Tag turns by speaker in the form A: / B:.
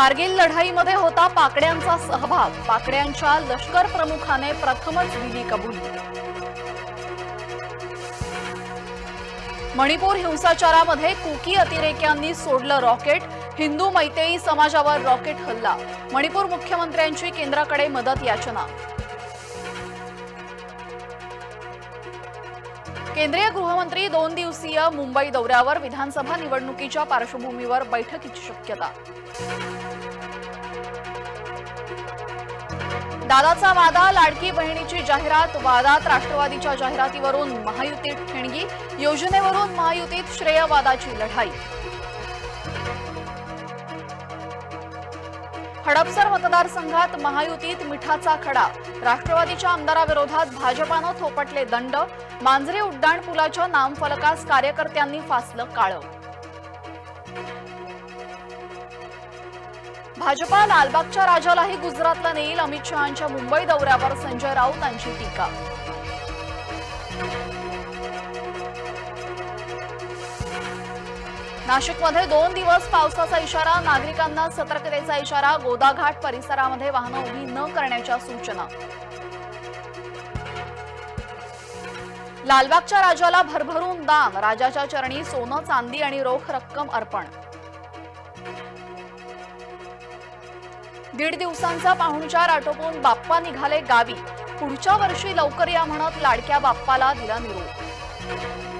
A: कारगिल लढाईमध्ये होता पाकड्यांचा सहभाग. पाकड्यांच्या लष्कर प्रमुखाने प्रथमच दिली कबुली. मणिपूर हिंसाचारामध्ये कुकी अतिरेक्यांनी सोडलं रॉकेट. हिंदू मैतेई समाजावर रॉकेट हल्ला. मणिपूर मुख्यमंत्र्यांची केंद्राकडे मदत याचना. केंद्रीय गृहमंत्री दोन दिवसीय मुंबई दौऱ्यावर विधानसभा निवडणुकीच्या पार्श्वभूमीवर बैठकीची शक्यता. दादाचा वादा लाडकी बहिणीची जाहिरात वादात राष्ट्रवादीच्या जाहिरातीवरून महायुतीत ठिणगी योजनेवरून महायुतीत श्रेयवादाची लढाई. हडपसर मतदारसंघात महायुतीत मिठाचा खडा. राष्ट्रवादीच्या आमदाराविरोधात भाजपानं थोपटले दंड. मांजरे उड्डाण पुलाच्या नामफलकास कार्यकर्त्यांनी फासलं काळं. भाजपा लालबागच्या राजालाही गुजरातला नेईल अमित शहांच्या मुंबई दौऱ्यावर संजय राऊतांची टीका. नाशिकमध्ये दोन दिवस पावसाचा इशारा नागरिकांना सतर्कतेचा इशारा गोदाघाट परिसरामध्ये वाहनं उभी न करण्याच्या सूचना. लालबागच्या राजाला भरभरून दान राजाच्या चरणी सोनं चांदी आणि रोख रक्कम अर्पण. दीड दिवसांचा पाहुणचार आटोपून बाप्पा निघाले गावी. पुढच्या वर्षी लवकर या म्हणत लाडक्या बाप्पाला दिला निरोप.